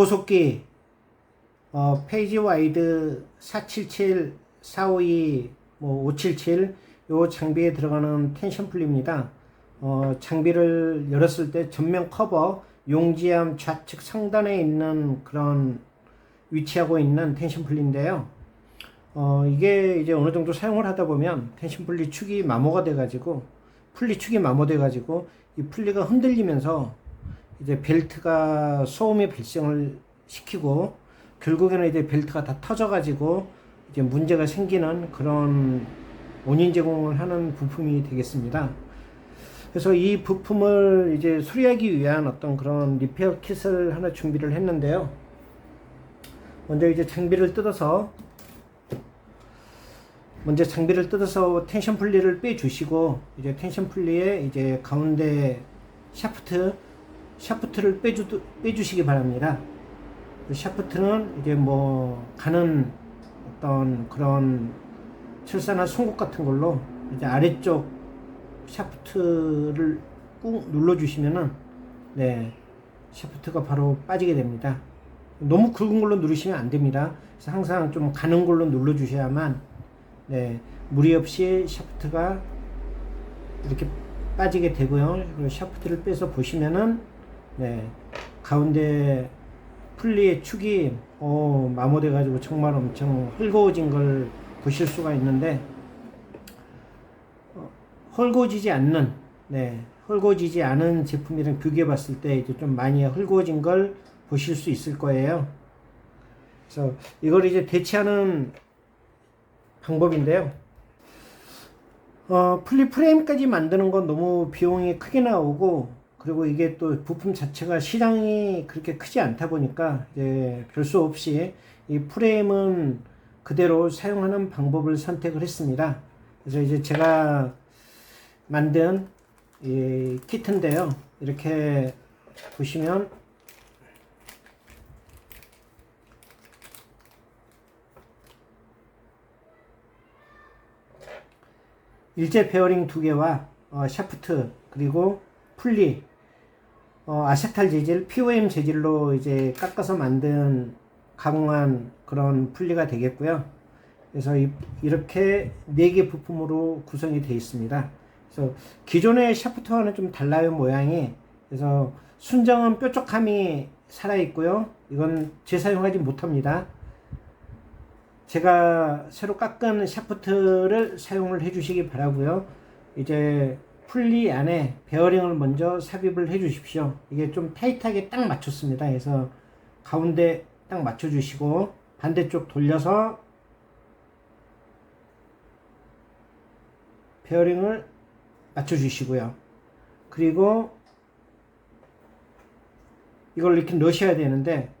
고속기 어, 페이지 와이드 477, 452, 뭐 577, 요 장비에 들어가는 텐션 풀입니다. 어, 장비를 열었을 때 전면 커버, 용지암 좌측 상단에 있는 그런 위치하고 있는 텐션 풀인데요. 어, 이게 이제 어느 정도 사용을 하다 보면 텐션 풀리 축이 마모가 돼가지고, 풀리 축이 마모돼가지고, 이 풀리가 흔들리면서 이제 벨트가 소음의 발생을 시키고, 결국에는 이제 벨트가 다 터져가지고 이제 문제가 생기는 그런 원인 제공을 하는 부품이 되겠습니다. 그래서 이 부품을 이제 수리하기 위한 어떤 그런 리페어 킷을 하나 준비를 했는데요. 먼저 이제 장비를 뜯어서 먼저 장비를 뜯어서 텐션 풀리를 빼주시고 이제 텐션 풀리에 이제 가운데 샤프트 샤프트를 빼주 빼주시기 바랍니다. 그 샤프트는 이제 뭐 가는 어떤 그런 철사나 송곳 같은 걸로 이제 아래쪽 샤프트를 꾹 눌러 주시면은 네 샤프트가 바로 빠지게 됩니다. 너무 굵은 걸로 누르시면 안 됩니다. 그래서 항상 좀 가는 걸로 눌러 주셔야만 네 무리 없이 샤프트가 이렇게 빠지게 되고요. 샤프트를 빼서 보시면은 네 가운데 풀리의 축이 어, 마모돼 가지고 정말 엄청 헐거워진 걸 보실 수가 있는데 어, 헐거워지지 않는 네 헐거워지지 않은 제품이랑 비교해 봤을 때 이제 좀 많이 헐거워진 걸 보실 수 있을 거예요. 그래서 이걸 이제 대체하는 방법인데요. 어, 플리 프레임까지 만드는 건 너무 비용이 크게 나오고 그리고 이게 또 부품 자체가 시장이 그렇게 크지 않다 보니까 이제 별수 없이 이 프레임은 그대로 사용하는 방법을 선택을 했습니다. 그래서 이제 제가 만든 이 키트인데요. 이렇게 보시면 일제 베어링 두 개와 어, 샤프트 그리고 풀리 어, 아세탈 재질, POM 재질로 이제 깎아서 만든 가공한 그런 풀리가 되겠고요. 그래서 이, 이렇게 네개 부품으로 구성이 되어 있습니다. 그래서 기존의 샤프트와는 좀 달라요 모양이. 그래서 순정은 뾰족함이 살아 있고요. 이건 재사용하지 못합니다. 제가 새로 깎은 샤프트를 사용을 해주시기 바라고요. 이제 풀리 안에 베어링을 먼저 삽입을 해 주십시오. 이게 좀 타이트하게 딱 맞췄습니다. 그래서 가운데 딱 맞춰 주시고 반대쪽 돌려서 베어링을 맞춰 주시고요. 그리고 이걸 이렇게 넣으셔야 되는데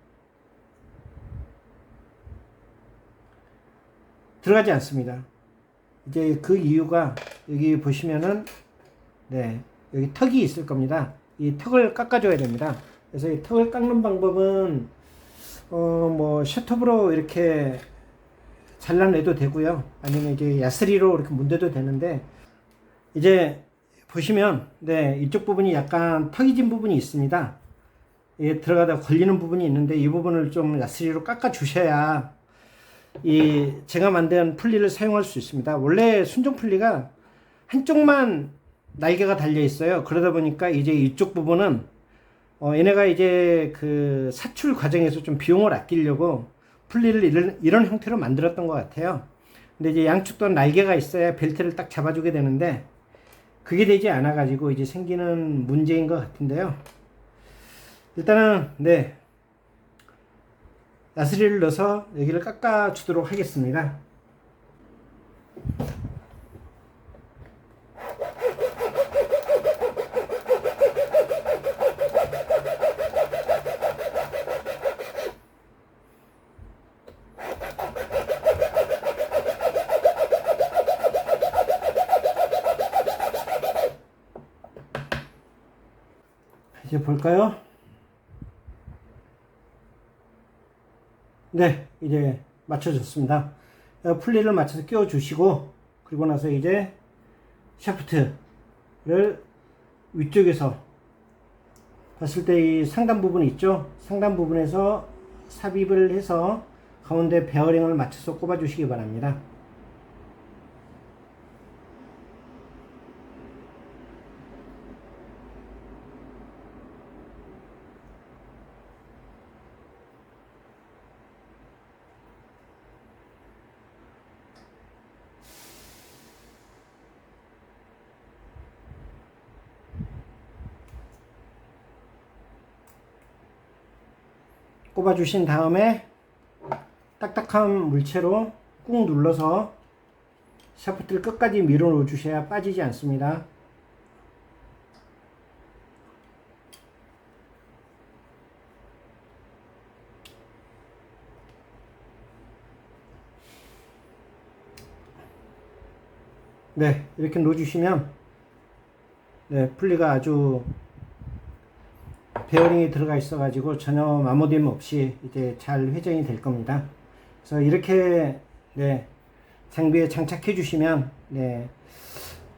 들어가지 않습니다. 이제 그 이유가 여기 보시면은 네, 여기 턱이 있을 겁니다. 이 턱을 깎아줘야 됩니다. 그래서 이 턱을 깎는 방법은 어, 뭐 셔터브로 이렇게 잘라내도 되고요. 아니면 이제 야스리로 이렇게 문대도 되는데 이제 보시면 네 이쪽 부분이 약간 턱이 진 부분이 있습니다. 이 들어가다 걸리는 부분이 있는데 이 부분을 좀 야스리로 깎아 주셔야 이 제가 만든 풀리를 사용할 수 있습니다. 원래 순정 풀리가 한쪽만 날개가 달려 있어요. 그러다 보니까 이제 이쪽 부분은 어, 얘네가 이제 그 사출 과정에서 좀 비용을 아끼려고 풀리를 이런, 이런 형태로 만들었던 것 같아요. 근데 이제 양쪽 도 날개가 있어야 벨트를 딱 잡아주게 되는데 그게 되지 않아 가지고 이제 생기는 문제인 것 같은데요. 일단은 네 나스리를 넣어서 여기를 깎아 주도록 하겠습니다. 이제 볼까요? 네, 이제 맞춰졌습니다. 어, 풀리를 맞춰서 끼워 주시고, 그리고 나서 이제 샤프트를 위쪽에서 봤을 때 이 상단 부분 있죠? 상단 부분에서 삽입을 해서 가운데 베어링을 맞춰서 꼽아 주시기 바랍니다. 꼽아 주신 다음에 딱딱한 물체로 꾹 눌러서 샤프트를 끝까지 밀어 넣어 주셔야 빠지지 않습니다. 네, 이렇게 넣어 주시면 네, 분리가 아주 베어링이 들어가 있어 가지고 전혀 마모됨 없이 이제 잘 회전이 될 겁니다. 그래서 이렇게 네, 장비에 장착해 주시면 네,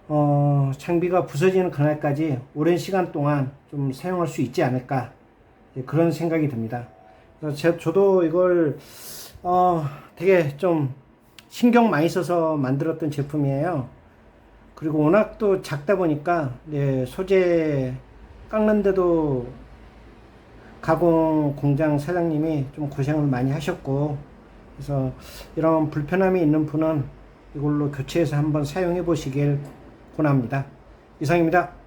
어, 장비가 부서지는 그날까지 오랜 시간 동안 좀 사용할 수 있지 않을까 네, 그런 생각이 듭니다. 그래서 제, 저도 이걸 어, 되게 좀 신경 많이 써서 만들었던 제품이에요. 그리고 워낙 또 작다 보니까 네, 소재 깎는데도 가공 공장 사장님이 좀 고생을 많이 하셨고 그래서 이런 불편함이 있는 분은 이걸로 교체해서 한번 사용해 보시길 권합니다. 이상입니다.